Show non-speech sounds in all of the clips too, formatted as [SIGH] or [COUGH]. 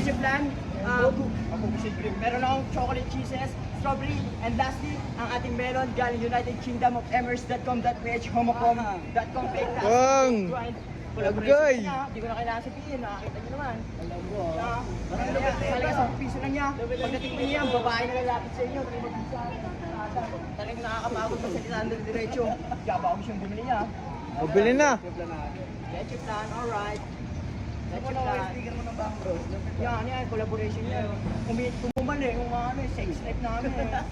leche flan, uh, ako si cream. Meron akong chocolate cheeses, strawberry, and lastly, ang ating melon galing United Kingdom of Emirates.com.ph, homocom.com, fake tax, Wang! grind. Agay! Collaboration niya, hindi ko na kailangan sabihin, nakakita niyo naman. Alam mo. Ah, yan, talaga sa piso lang niya. Pagdating mo niya, babae na lalapit sa inyo. Talagang nakakapagod pa sa litan ng diretso. Kaya ba ako siyang bumili niya? Mabili na. Leche plan, alright. Leche Ano plan. speaker mo ng Bang Bros? Yan, yan, collaboration yan. Kumi kumumali yung mga ano, eh, sex life namin. eh.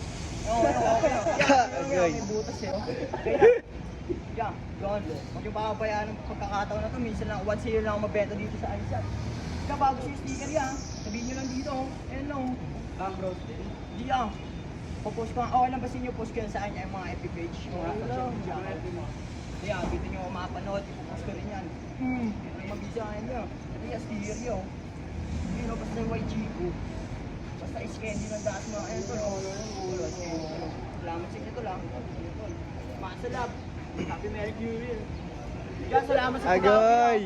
Oo, oo, okay. Yan, [LAUGHS] yan, may butas eh. oh. Kaya, yan, yun. Huwag yung papabayaan ng pagkakataon na to. Minsan lang, once a year lang ako mabenta dito sa Alisat. Kaya bago siya sticker yan, sabihin nyo lang dito, oh. Lang. oh. Bang Bros din. Di ah. Popost ko, okay lang ba sa inyo, post ko yan sa kanya yung mga FB page, mga social media. Kaya, dito nyo ako mapanood, ipopost ko rin yan. Hmm, yung mabisahan nyo. Kaya, sticker yun. Hindi no, basta yung YG ko. Basta is-candy ng daas mo. Ayun to, no. Salamat sa inyo to lang. Masalab. Happy Merry New Year. Yan, salamat sa Agay!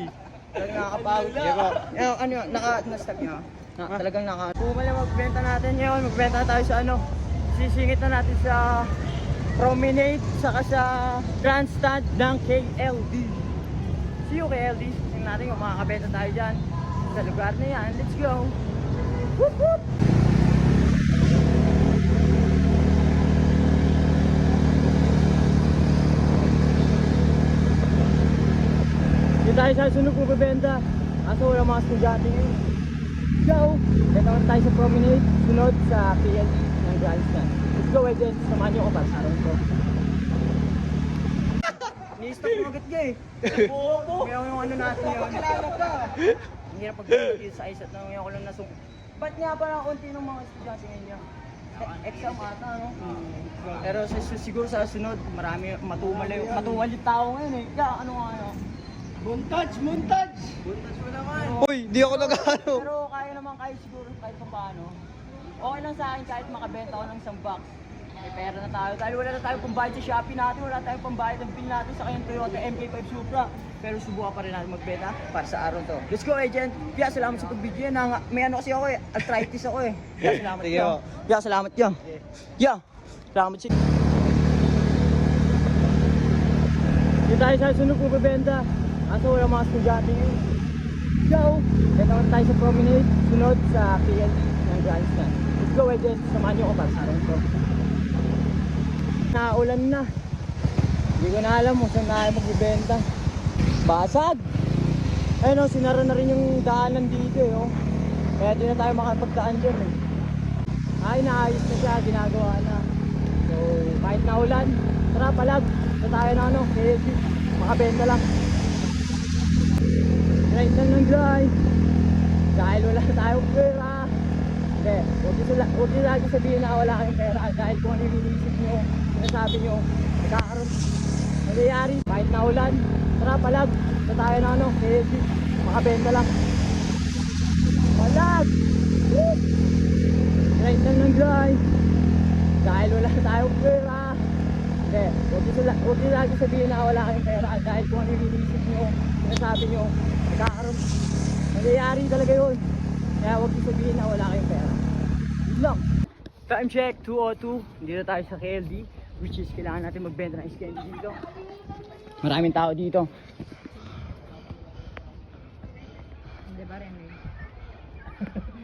Talagang nakakapagod. Sige po. Ano, ano yun, naka, na-stop niya. Na, talagang naka. Kung wala magbenta natin ngayon, magbenta na tayo sa ano, sisingit na natin sa promenade, saka sa grandstand ng KLD. See you KLD. Tingnan natin kung makakabenta tayo dyan sa lugar na yan. Let's go! Whoop whoop! Dito tayo sa sunod po bebenta. Kaso wala mga estudyante ngayon. Go! Dito naman tayo sa promenade. Sunod sa PLD ng Grandstand. Let's go, agent. Samahan niyo ako para sa araw ko. Ni-stop mo agad ka eh. Bobo! Ngayon yung ano natin yun. Kilala ka. Ang hirap pag dito sa ISAT na ngayon ko lang nasung. Ba't nga parang konti ng mga estudyante ngayon? E- Exam ata, no? Pero sa, sa- siguro sa sunod, marami matumal yung matumal yung tao ngayon eh. Kaya ano nga ano? Montage, montage. Montage mo naman. Uy, di ako nagano. Pero kaya naman kayo siguro kahit pa paano. Okay lang sa akin kahit makabenta ako ng isang box. May pera na tayo. Dahil wala na tayong pambayad sa Shopee natin, wala tayong pambayad ng bill natin sa kanyang Toyota MK5 Supra. Pero subukan pa rin natin magbenta para sa araw to. Let's go, agent. Kaya salamat sa pagbigyan. Nang, may ano kasi ako eh, arthritis ako eh. Kaya [LAUGHS] salamat Sige yan. po. Kaya salamat yan. Yeah. Salamat siya. Dito tayo sa sunod po bebenta. Kaso wala mga estudyante ngayon. Go! Dito naman tayo sa promenade. Sunod sa PLD ng Grandstand. Let's go, agent. Samahan niyo ako para sa araw to. Naulan na. Hindi ko na alam kung saan tayo magbibenta. Basag! Ayun o, sinara na rin yung daanan dito eh. Oh. Kaya di na tayo makapagdaan dyan eh. Ay, naayos na siya, ginagawa na. So, kahit naulan, tara palag. Sa tayo na ano, KFC. Makabenta lang. Right lang ng drive. Dahil wala tayong pera. Hindi, huwag niyo lagi sabihin na wala kayong pera. Dahil kung ano yung iniisip niyo, sinasabi niyo, nagkakaroon. Nangyayari, kahit naulan, tara palag. Sa tayo na ano, KFC. Makabenta lang. Palag! Woo! Right lang ng drive. Dahil wala tayong pera. Hindi, huwag niyo sila- lagi sabihin na wala kayong pera. Dahil kung ano yung iniisip niyo, sinasabi niyo, nagkakaroon. Nangyayari talaga yun. Kaya huwag niyo sabihin na wala kayong pera. Yun lang. Time check, 2.02. Hindi na tayo sa KLD. Which is, kailangan natin magbenta ng iskende dito. Maraming tao dito.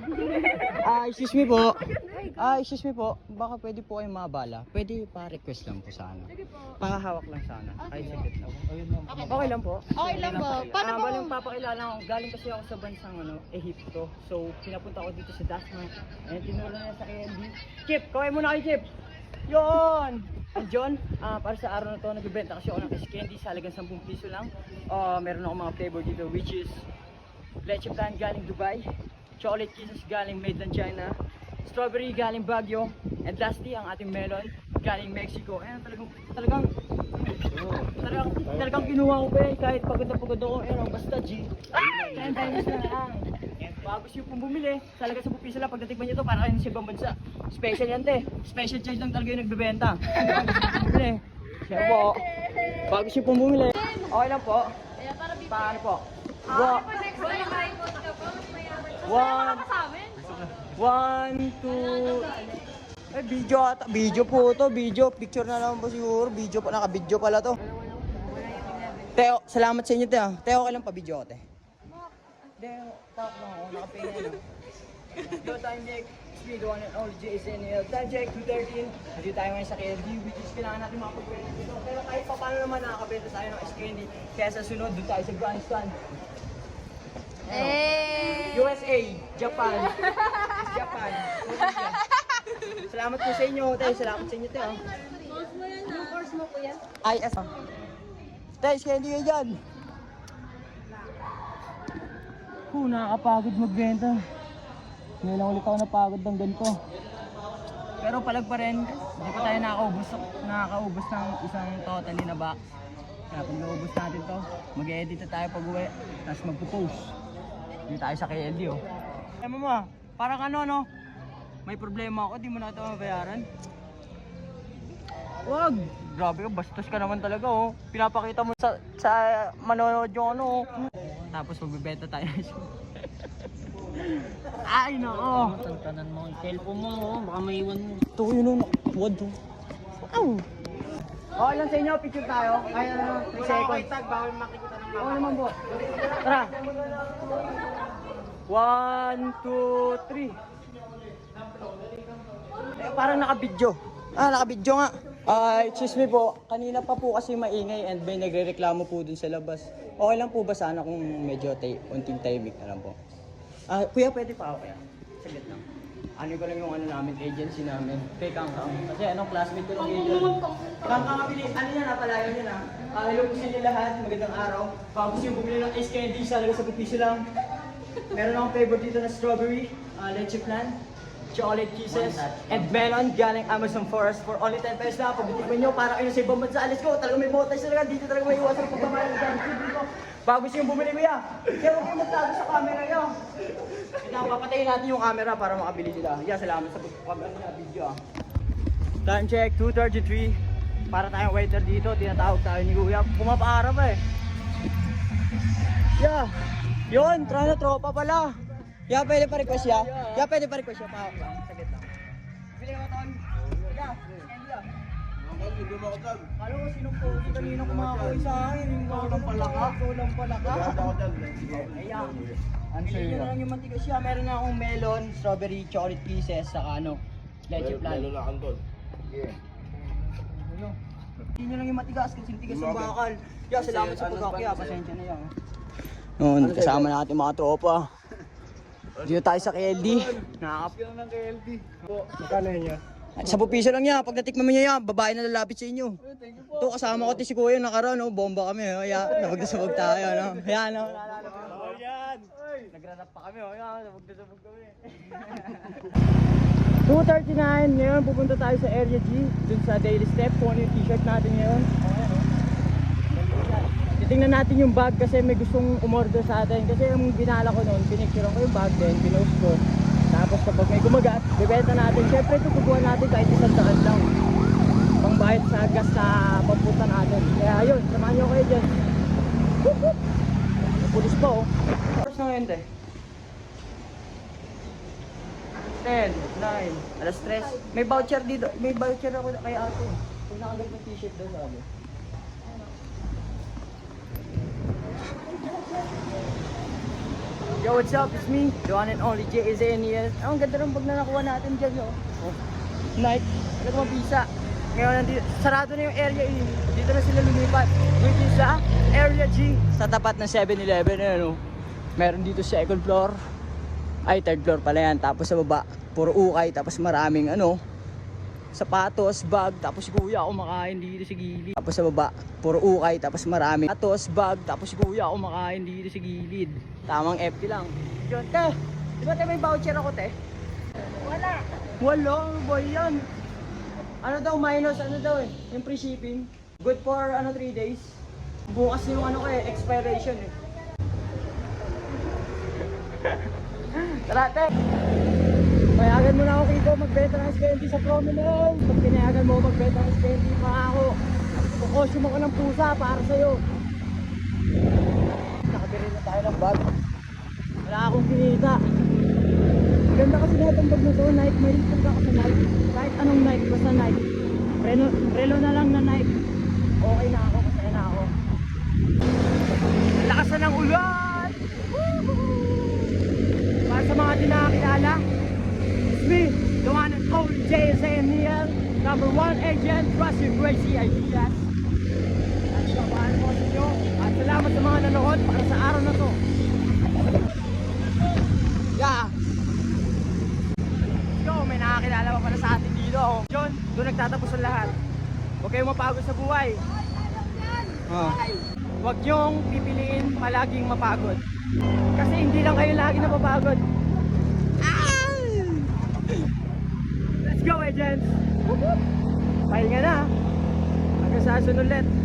[LAUGHS] Ah, excuse me po. Ah, excuse me po. Baka pwede po kayong mabala. Pwede pa-request lang po sana. Pakahawak lang sana. Ay, saglit lang. Okay lang po. Okay lang po. Paano ah, po? balang papakilala ko. Galing kasi ako sa bansang ano, Ehipto. So, pinapunta ko dito sa Dasma. And tinuro niya sa KND. Chip, kaway muna kay Chip. Yon! And John, ah, para sa araw na to, nagbibenta kasi ako ng ice candy sa halagang 10 piso lang. Ah, meron ako mga flavor dito which is leche plan galing Dubai, chocolate kisses galing made in China, strawberry galing Baguio, and lastly ang ating melon galing Mexico. Ayan, talagang, talagang, talagang, talagang kinuha ko pa eh, kahit pagod na pagod ako, eh, basta G. Ay! 10 times na lang. Gusto nyo pong bumili, talaga sa piso lang pag natikman nyo to para kayo sa ibang bansa. Special yan te, special charge lang talaga yung nagbebenta. Bumili. Siya po. Gusto nyo pong bumili. Okay lang po. Kaya para bibili. Paano po? Ah, Wa- next time, vote ka pa, mas mayaman. One. One, two... Eh, video ata. Video po to. Video. Picture na naman po siguro. Video pa. Naka-video pala to. Teo, salamat sa inyo, Teo. Teo, okay lang pa video ko. Teo, tap lang ako. Nakapahinga na. Go time check. Speed 1 and all JSNL. Time check 213. Nandito tayo ngayon sa KLD which is kailangan natin makapag-benta dito. Pero kahit pa paano naman nakakabenta tayo ng SKND. Kaya sa sunod, doon tayo sa grandstand. Eh! USA, Japan, Japan. Salamat po sa inyo, tayo. Salamat sa inyo, tayo. Anong course mo, kuya? IS. Tayo, candy kayo dyan. Huh, nakakapagod magbenta. Ngayon lang ulit ako napagod ng ganito. Pero palag pa rin, hindi pa tayo nakakaubos, nakakaubos ng isang totally na box. Kaya pag naubos natin to, mag-edit na tayo pag uwi, tapos magpo-post. Hindi tayo sa KLD oh. Alam mo ma, parang ano no, may problema ako, di mo na ito mabayaran. Wag! Grabe ka, bastos ka naman talaga oh. Pinapakita mo sa, sa manonood yung ano oh. Tapos magbibenta tayo. [LAUGHS] Ay nako! Tantanan mo yung cellphone mo, oh. baka maiwan mo. Ito yun oh, wad oh. Wow! Okay lang sa inyo, picture tayo. Kaya na, 3 seconds. tag, bawal makikita ng Oo naman po. Tara. One, two, three. Eh, parang naka-video. Ah, naka-video nga. Ah, excuse me po. Kanina pa po kasi maingay and may nagre-reklamo po dun sa labas. Okay lang po ba sana kung medyo tay unting timing na lang po? Ah, kuya, pwede pa ako kaya? Saglit lang. Ano ko lang yung ano namin, agency namin. Kay Kang Kang. Kasi anong classmate ko ng agent. Kang Kang, kabili. Ano yan, napalayo niya na. Ah, hello po sa lahat. Magandang araw. Gusto yung bumili ng ice candy, sa piso lang. Meron akong flavor dito na strawberry, uh, leche flan, chocolate kisses, and melon galing Amazon Forest for only 10 pesos lang. Pag bitikman nyo, para kayo sa ibang bansa, let's go. Talaga may botas talaga. Dito talaga may iwasan ang pagkamayang ng gamit. Bago gusto yung bumili kuya. Kaya huwag kayong magtago sa camera nyo. Ito, papatayin natin yung camera para makabili sila. Yeah, salamat sa pag-camera na video ah. Time check, 2.33. Para tayong waiter dito, tinatawag tayo ni Kuya. Pumapaara pa eh. Yeah. Yun, try na tropa pala. Yeah, pwede pa request ya. Yeah, pwede pa request ya. Lang. Saglit lang. Bili ka ba, Ton? Yeah. Ah. Mo, sinong po kanina kumakakoy sa akin? Yung walang palaka. Walang palaka. Ayan. Answer nyo na lang yung mantika siya. Meron na akong melon, strawberry, chocolate pieces, saka ano, leche flan. Na. Ano? Hindi nyo lang yung matigas kasi yung tigas ng bakal. Yeah, salamat sa pagkakya. Pasensya na yan. Noon, kasama natin mga tropa. Dito tayo sa KLD. Nakakap. Ng KLD. Magkano yun yan? Sa piso lang yan. Pag natikman mo niya yan, babae na lalapit sa inyo. Ito, kasama ko ti si Kuya nakaraan, no? bomba kami. Oh. Kaya, nabagdasabog tayo. No? Ayan, no? Oh, yan! Nagrarap pa kami. Oh. Ayan, nabagdasabog kami. [LAUGHS] 2.39, ngayon pupunta tayo sa Area G, dun sa Daily Step, kung ano yung t-shirt natin ngayon. Okay, no? Titingnan natin yung bag kasi may gustong umorder sa atin. Kasi yung binala ko noon, pinicturean ko yung bag din, pinost ko. Tapos kapag may gumagat, bibenta natin. Siyempre ito kukuha natin kahit isang daan lang. Pangbayad sa gas sa papunta natin. Kaya yun, samahan nyo kayo dyan. Pulis pa oh. Oras na ngayon eh. 10, 9, alas 3. May voucher dito. May voucher ako kay ato. Kung nakagat ng t-shirt daw sabi. Yo, what's up? It's me, the one and only Jay Zeniel. Ang ganda ng bag na nakuha natin dyan, yo. Oh. Nike. Ano ko mabisa. Ngayon, nandito, sarado na yung area E. Dito na sila lumipat. Which is sa Area G. Sa tapat ng 7-Eleven, ano. Meron dito second floor. Ay, third floor pala yan. Tapos sa baba, puro ukay. Tapos maraming ano, sapatos, bag, tapos si kuya kumakain dito sa gilid. Tapos sa baba, puro ukay, tapos marami. Sapatos, bag, tapos si kuya kumakain dito sa gilid. Tamang FT lang. Yun, te, di ba te may voucher ako, te? Wala. Wala, ano yan? Ano daw, minus, ano daw eh, yung free shipping. Good for, ano, 3 days. Bukas yung ano ko eh, expiration eh. [LAUGHS] Tara, te! Payagan mo na ako Kiko magbenta ng SKND sa promenade. Pag pinayagan mo magbenta ng SKND pa ako, kukosyum ako ng pusa para sa'yo. Nakabili na tayo ng bag. Wala akong kinita. Ganda kasi na itong bag na to, Nike. May rin ako sa Nike. Kahit anong Nike, basta Nike. Relo, relo na lang na Nike. Okay na ako, masaya na ako. Ang lakas ng ulan! Woohoo! Para sa mga di nakakilala, it's me, the one and only JSA Neil, number one agent, trust your crazy ideas. At sabahan ko sa inyo, at salamat sa mga nanood para sa araw na to. Yeah! Yo, may nakakilala pa pala sa atin dito. Oh. John, doon nagtatapos ang lahat. Huwag kayong mapagod sa buhay. Ah. Huwag niyong pipiliin palaging mapagod. Kasi hindi lang kayo lagi napapagod. Ah! Let's go, agents! Pahinga na. Hanggang sa sunod ulit.